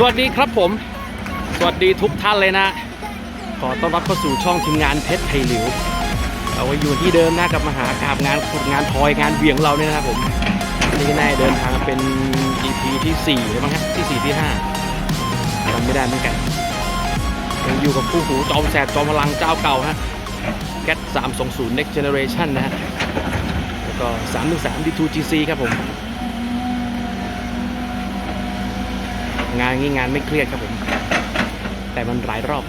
สวัสดีครับผม สวัสดีทุกท่านเลยนะ ขอต้อนรับเข้าสู่ช่องทีมงานเพชรไทยหลิวเราก็อยู่ที่เดิมนะกับมหากราบงานขุดงานทอยงานเวียงเราเนี่ยนะครับผมนี่ก็แน่เดินทางเป็น EP ที่4หรือมั้งฮะที่ 4 ที่5จำไม่ได้เหมือนกันยังอยู่กับผู้หูจอมแสบจอมพลังเจ้าเก่าฮะแก๊ส320 Next Generation นะฮะแล้วก็313 D2GC ครับผม งานนี้งานไม่เครียดครับผม แต่มันหลายรอบ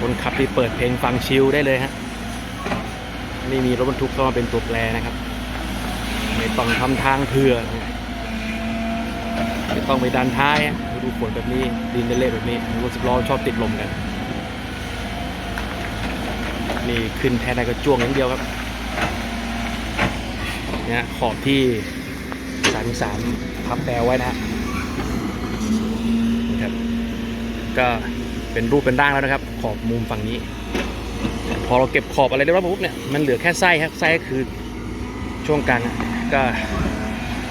คนขับที่เปิดเพลงฟังชิลได้เลยฮะไม่มีรถบรรทุกเข้ามาเป็นตัวแปรนะครับ ไม่ต้องทำทางเผื่อไม่ต้องไปดันท้ายดูฝนแบบนี้ดินเละแบบนี้รถสิบล้อชอบติดลมกัน นี่ขึ้นแทนได้ก็จ้วงอย่างเดียวครับเนี่ยขอบที่ สามสามพับแปลไว้นะนี่ครับ ก็เป็นรูปเป็นร่างแล้วนะครับ ขอบมุมฝั่งนี้ พอเราเก็บขอบอะไรได้แล้วปุ๊บเนี่ยมันเหลือแค่ไส้ครับไส้ก็คือช่วงกลางก็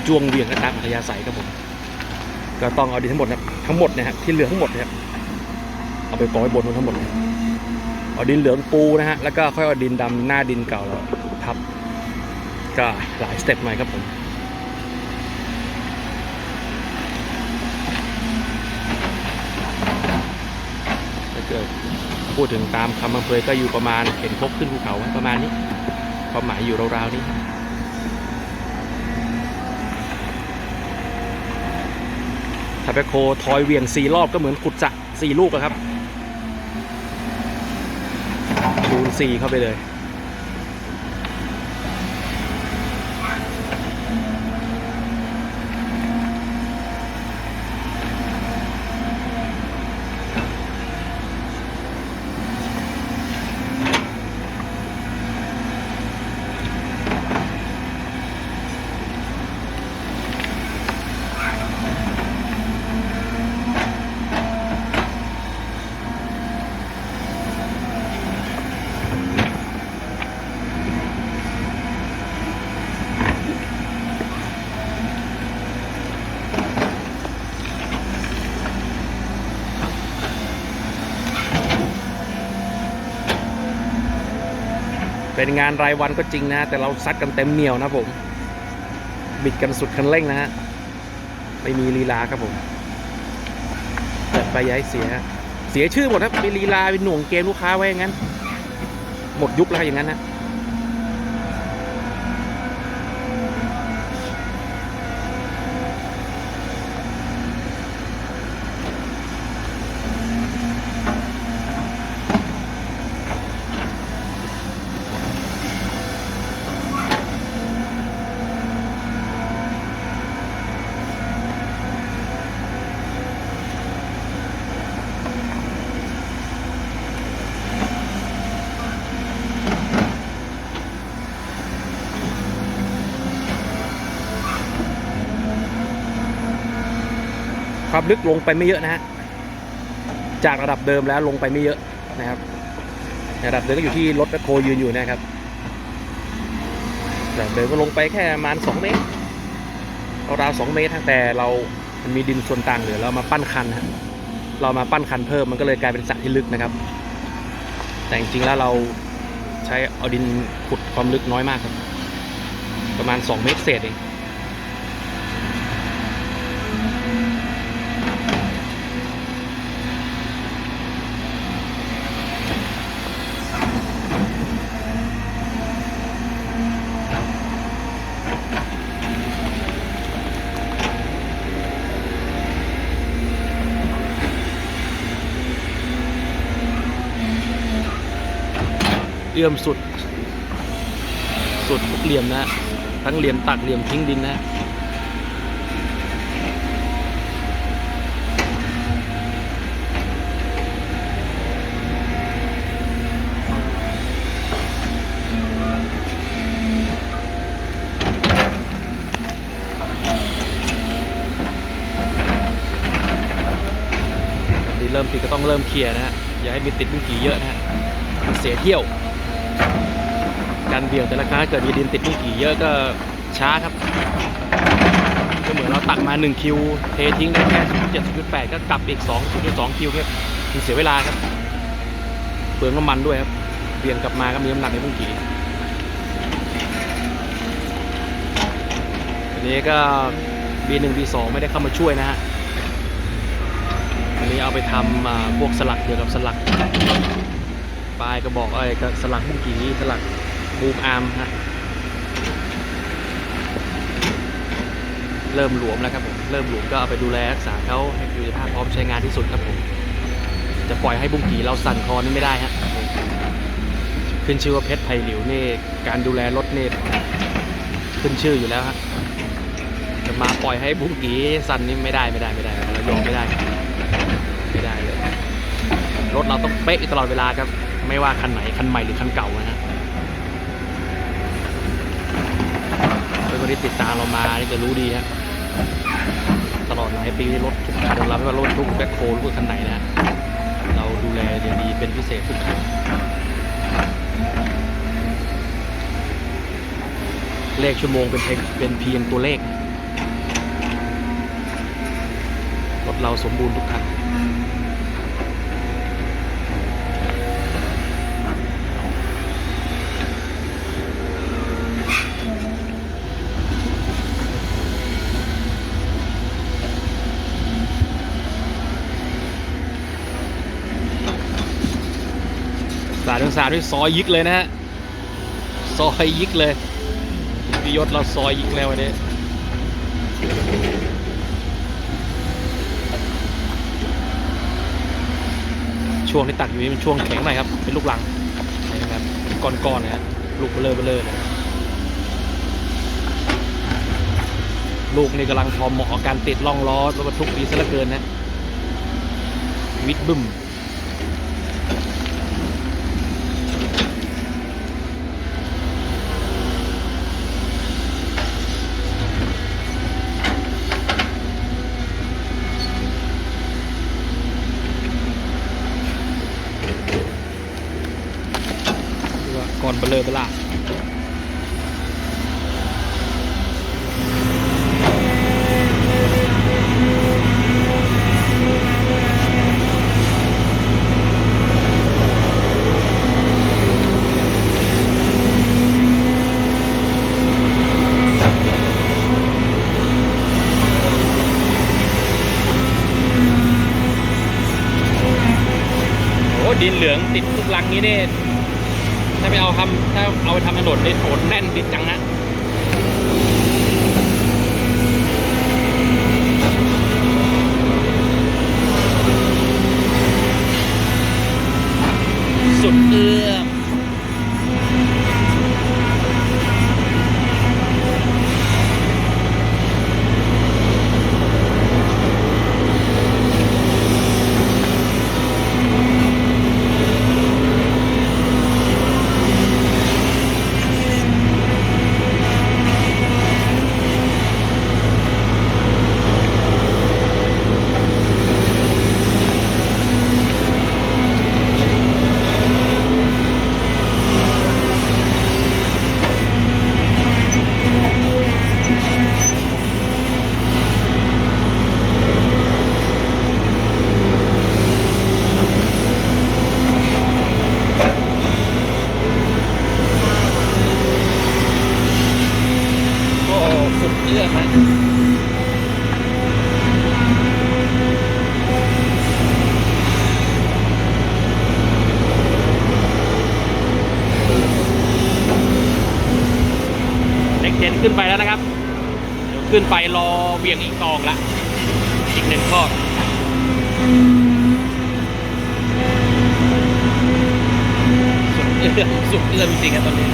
จวงเบี่ยงกันตามอัธยาศัยครับผมก็ต้องเอาดินทั้งหมดนะทั้งหมดเนะครับที่เหลือทั้งหมดนะครับเอาไปกองไว้บนนู้นทั้งหมดเลยเอาดินเหลืองปูนะฮะแล้วก็ค่อยเอาดินดำหน้าดินเก่าเราทับก็หลายสเต็ปหน่อยครับผม เกิดพูดถึงตามคำอำเภอก็อยู่ประมาณเห็นพกขึ้นภูเขาประมาณนี้ความหมายอยู่ราวๆนี้ทาเปโคทอยเวียงสี่รอบก็เหมือนขุดสระสี่ลูกอะครับคูณสี่เข้าไปเลย เป็นงานรายวันก็จริงนะ แต่เราซัดกันเต็มเหนียวนะผม บิดกันสุดคันเร่งนะฮะไม่มีลีลาครับผมเปิดไปย้ายเสีย เสียชื่อหมดครับมีลีลาเป็นหน่วงเกมลูกค้าไว้อย่างนั้น หมดยุคแล้วครับอย่างนั้นนะ ความลึกลงไปไม่เยอะนะฮะจากระดับเดิมแล้วลงไปไม่เยอะนะครับ ระดับเดิมก็อยู่ที่รถแมคโครยืนอยู่นะครับระดับเดิมก็ลงไปแค่ประมาณ2เมตรราวสองเมตรนะแต่เรามันมีดินส่วนต่างเหลือเรามาปั้นคันฮะเรามาปั้นคันเพิ่มมันก็เลยกลายเป็นสระที่ลึกนะครับ แต่จริงๆแล้วเราใช้เอาดินขุดความลึกน้อยมากครับ ประมาณ 2 เมตรเศษเอง เอื้อมสุด สุดทุกเหลี่ยมนะ ทั้งเหลี่ยมตักเหลี่ยมทิ้งดินนะเริ่มติดก็ต้องเริ่มเคลียร์นะฮะ อย่าให้มีติดบุ้งกี่เยอะนะฮะ มันเสียเที่ยว การเบี่ยงแต่ละครั้งถ้าเกิดมีดินติดบุ้งกี่เยอะก็ช้าครับก็เหมือนเราตักมา 1 คิว เททิ้งได้แค่0.7 0.8 ก็กลับอีก2 0.2คิวเนี่ยมันเสียเวลาครับเปลืองน้ำมันด้วยครับเปลี่ยนกลับมาก็มีน้ำหนักในพุ่งกี่อันนี้ก็ B1 B2 ไม่ได้เข้ามาช่วยนะฮะอันนี้เอาไปทำพวกสลักเกี่ยวกับสลักปลายกระบอกไอ้ก็สลักพุ่งกี่สลัก บูมอาร์มฮะเริ่มหลวมแล้วครับผมเริ่มหลวมก็เอาไปดูแลรักษาเขาให้มีสภาพพร้อมใช้งานที่สุดครับผมจะปล่อยให้บุ้งกีเราสั่นคอนี่ไม่ได้ฮะขึ้นชื่อว่าเพชรไผ่หลิวนี่การดูแลรถเนี่ขึ้นชื่ออยู่แล้วฮะจะมาปล่อยให้บุ้งกีสั่นนี่ไม่ได้ไม่ได้ไม่ได้เรายอมไม่ได้ไม่ได้เลยรถเราต้องเป๊ะตลอดเวลาครับ ไม่ว่าคันไหนคันใหม่หรือคันเก่านะฮะ เป็นคน ที่ติดตามเรามานี่จะรู้ดีฮะตลอดหลายปีที่รถทุกคันของเราไม่ว่ารถทุกแบ็คโฮลรถคันไหนนะเราดูแลอย่างดีเป็นพิเศษทุกคันเลขชั่วโมงเป็นเพียงเป็นเพียงตัวเลข รถเราสมบูรณ์ทุกคัน สาดสาดด้วยซอยยิกเลยนะฮะ ซอยยิกเลยพี่ยศเราซอยยิกแล้ววันนี้ช่วงที่ตักอยู่นี่เป็นช่วงแข็งหน่อยครับ เป็นลูกหลังนะครับก้อนๆนะฮะลูกเบลอเบลอเลยลูกนี่กำลังพอเหมาะกับการติดล่องล้อรถบรรทุกดีซะเหลือเกินนะวิดบึ้ม ดูว่าก่อน เลอเบล่าโอ้ดินเหลืองติดทุกลังนี้เนี่ย ไปเอาทำถ้าเอาไปทำถนนในโถนแน่นดิดจังนะ เอื้อมฮะเด็กเจนขึ้นไปแล้วนะครับ เดี๋ยวขึ้นไปรอเบี่ยงอีกกองละอีกหนึ่งข้อสุดเอื้อมสุดเอื้อมจริงๆครับตอนนี้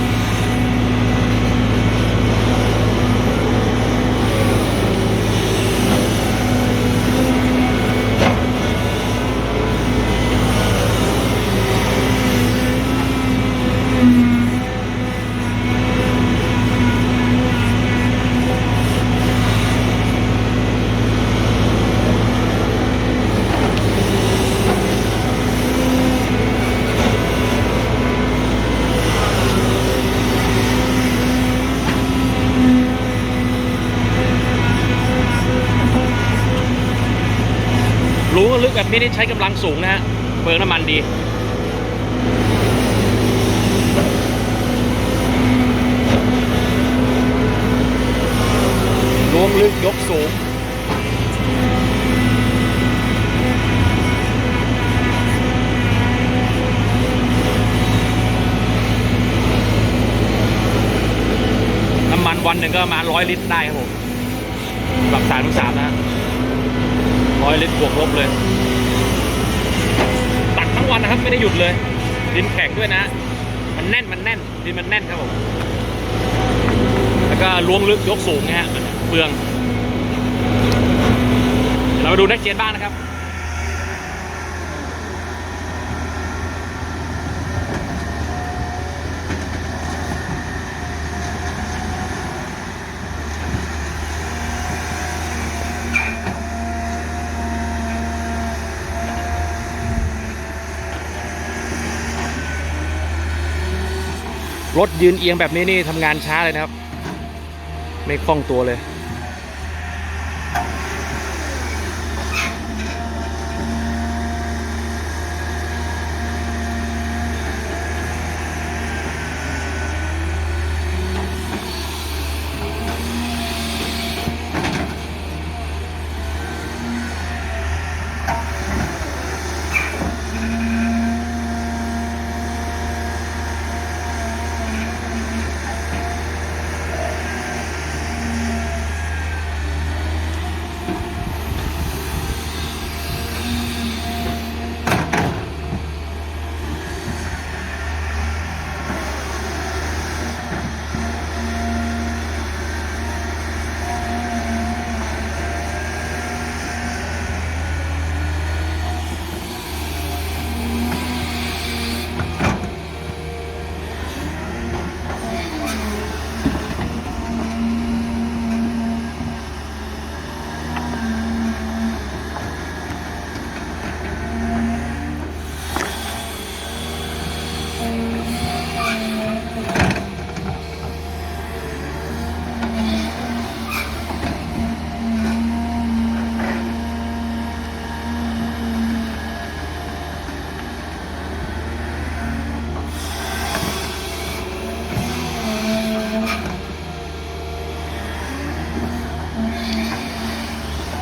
ลึกแบบนี้นี่ใช้กำลังสูงนะฮะเปลืองน้ำมันดีล้วงลึกยกสูงน้ำมันวันหนึ่งก็มาร้อยลิตรได้ครับผมแบบสามทุกสามนะ ร้อยลิตรบวกลบเลย ตักทั้งวันนะครับ ไม่ได้หยุดเลยดินแข็งด้วยนะ มันแน่นมันแน่นดินมันแน่นครับผมแล้วก็ล้วงลึกยกสูงนะฮะเปลืองเรามาดูนักเกียนบ้างนะครับ รถยืนเอียงแบบนี้นี่ทำงานช้าเลยนะครับ ไม่คล่องตัวเลย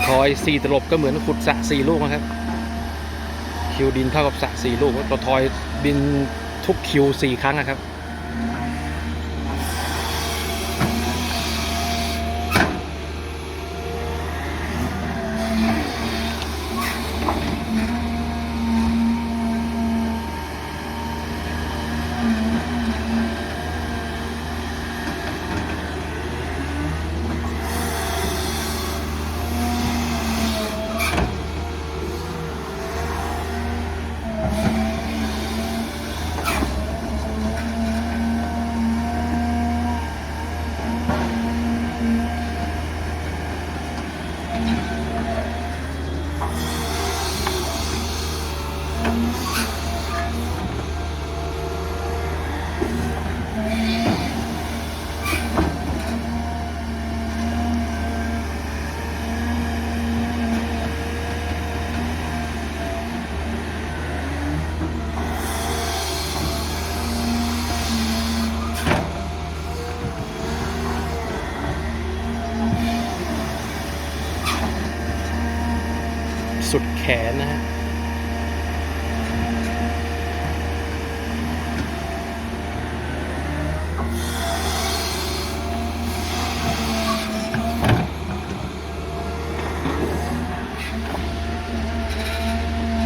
ทอยสีตลบก็เหมือนขุดสระสี่ลูกนะครับ คิวดินเท่ากับสระสี่ลูกตัวทอยดินทุกคิวสี่ครั้งนะครับ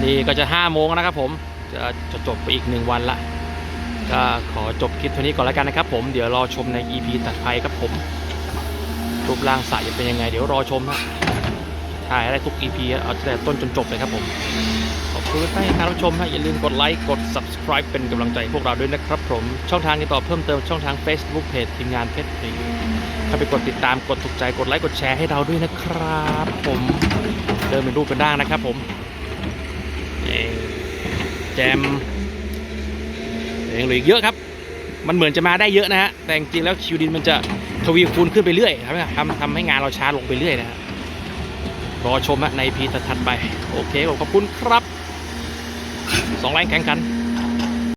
นี่ก็จะ5โมงแล้วนะครับผมจะจะจบไปอีกหนึ่งวันละก็ขอจบคลิปเท่านี้ก่อนแล้วกันนะครับผมเดี๋ยวรอชมใน EP ตัดไปครับผมรูปร่างสายจะเป็นยังไง เดี๋ยวรอชมฮะถ่ายได้ทุก EP เอาแต่ต้นจนจบเลยครับผมขอบคุณที่ให้การรับชมฮะอย่าลืมกดไลค์กด subscribe เป็นกำลังใจพวกเราด้วยนะครับผมช่องทางติดต่อเพิ่มเติมช่องทาง Facebook Page ทีมงานเพชรพรีเข้าไปกดติดตามกดถูกใจกดไลค์กดแชร์ให้เราด้วยนะครับ ผมเดินเป็นรูปเป็นร่างนะครับผม เอ่แจมยังเหลืออีกเยอะครับ มันเหมือนจะมาได้เยอะนะฮะ แต่จริงๆแล้วคิวดินมันจะทวีคูณขึ้นไปเรื่อยครับทำทำให้งานเราช้าลงไปเรื่อยนะฮะรอชมะในพีถัดไป โอเคขอบคุณครับสองแรงแข่งกัน